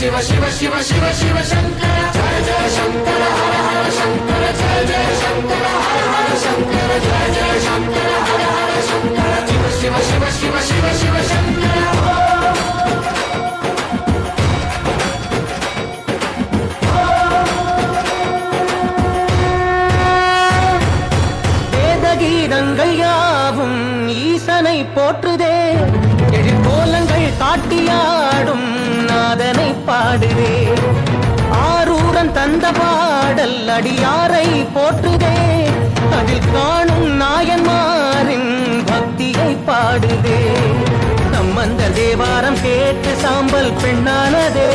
शिव शिव शिव शिव யாவும் ஈசனை போற்றுதே. எழிற்கோலங்கள் காட்டியாடும் பாடுவே ஆரூரன் தந்த பாடல் அடியாரை போற்றுதே அதில் காணும் நாயன்மாரின் பக்தியை பாடுதே நம்மந்த தேவாரம் கேட்டு சாம்பல் பெண்ணானதே.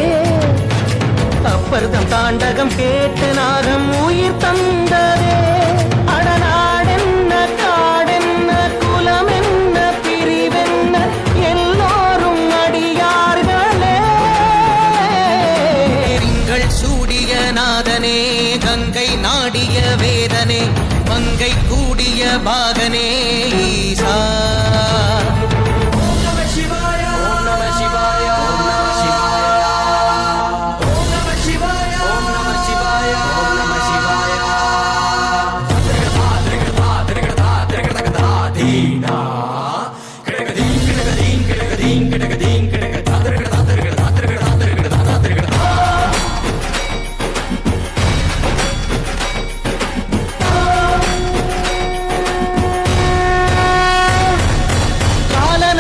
அப்பர்தம் தாண்டகம் கேட்டு நாகம் உயிர் தந்த மங்கை கூடிய பாகனே ஈசா.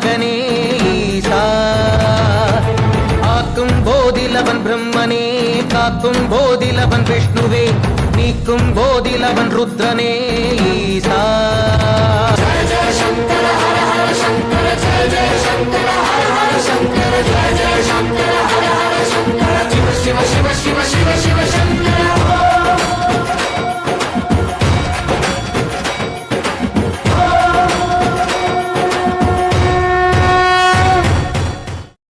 கூடிய ஈசா ஆக்கும் போதில் அவன் பிரம்மனே காக்கும் போதில் அவன் விஷ்ணுவே நீக்கும் போதில் அவன் ருத்ரனே ஈசா.